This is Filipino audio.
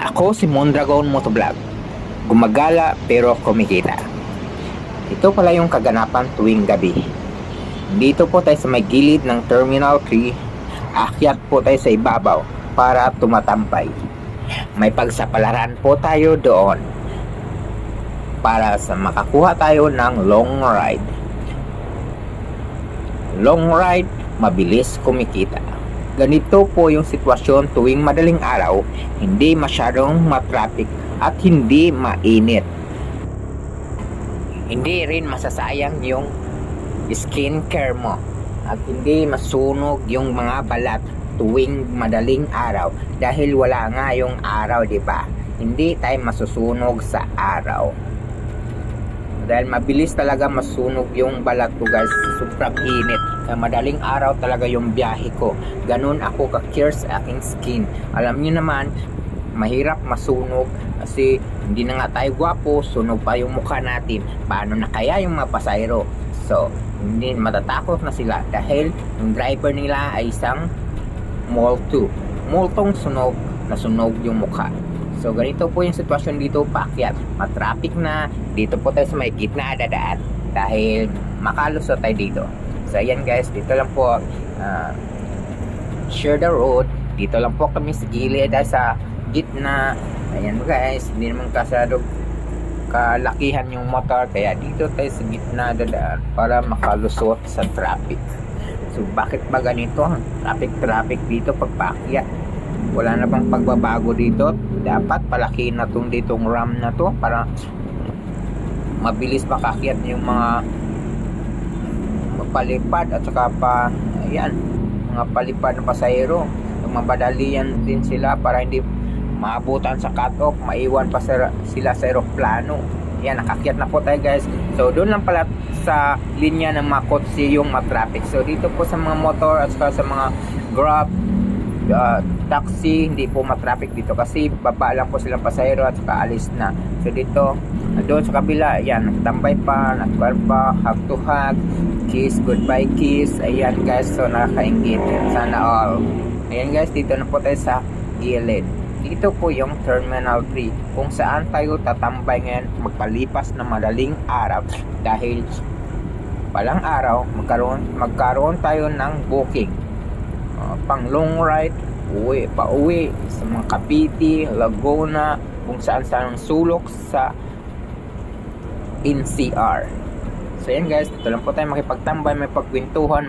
Ako si Mondragon Motovlog. Gumagala pero kumikita. Ito pala yung kaganapan tuwing gabi. Dito po tayo sa may gilid ng Terminal 3. Akyat po tayo sa ibabaw para tumatampay. May pagsapalaran po tayo doon para sa makakuha tayo ng long ride. Long ride, mabilis kumikita. Ganito po yung sitwasyon tuwing madaling araw, hindi masyadong matraffic at hindi mainit. Hindi rin masasayang yung skin care mo at hindi masunog yung mga balat tuwing madaling araw dahil wala nga yung araw, di ba? Hindi tayo masusunog sa araw. Dahil mabilis talaga masunog yung balat ko guys. Sobrang init. Sa madaling araw talaga yung biyahe ko. Ganun ako ka-care sa aking skin. Alam niyo naman, mahirap masunog kasi hindi na nga tayo gwapo, sunog pa yung mukha natin. Paano na kaya yung mga pasayro? So, hindi matatakot na sila dahil yung driver nila ay isang multo. Multong sunog na sunog yung mukha. So ganito po yung sitwasyon dito paakyat. Matraffic na. Dito po tayo sa may gitna dadaan. Dahil makalusot tayo dito. So ayan guys, dito lang po ah, share the road. Dito lang po kami sa gilid ah, sa gitna. Ayan guys, hindi naman kasado kalakihan yung motor kaya dito tayo sa gitna dadaan para makalusot sa traffic. So bakit ba ganito? Traffic traffic dito pag paakyat wala na bang pagbabago dito? Dapat palaki na tong ditong RAM na to para mabilis makakyat yung mga palipad at saka pa ayan mga palipad na pasahero. Mamadalian din sila para hindi maabutan sa cut-off maiwan pa sila sa aeroplano yan nakakyat na po tayo guys. So doon lang pala sa linya ng mga kotse yung matraffic so dito po sa mga motor at saka sa mga grab uh, taxi hindi po matraffic dito kasi baba lang po silang pasahero at saka alis na. So dito doon sa kabila yan nagtambay pa nagkwar pa hug to hug kiss goodbye kiss. Ayan guys so nakakaingit. Sana all. Ayan guys dito na po tayo sa gilid. Dito po yung Terminal 3 kung saan tayo tatambay ngayon magpalipas na madaling araw. Dahil palang araw magkaroon magkaroon tayo ng booking uh, pang long ride uwi pa uwi sa mga Cavite, Laguna kung saan saan sulok sa NCR so yan guys dito lang po tayo makipagtambay may pagkwentuhan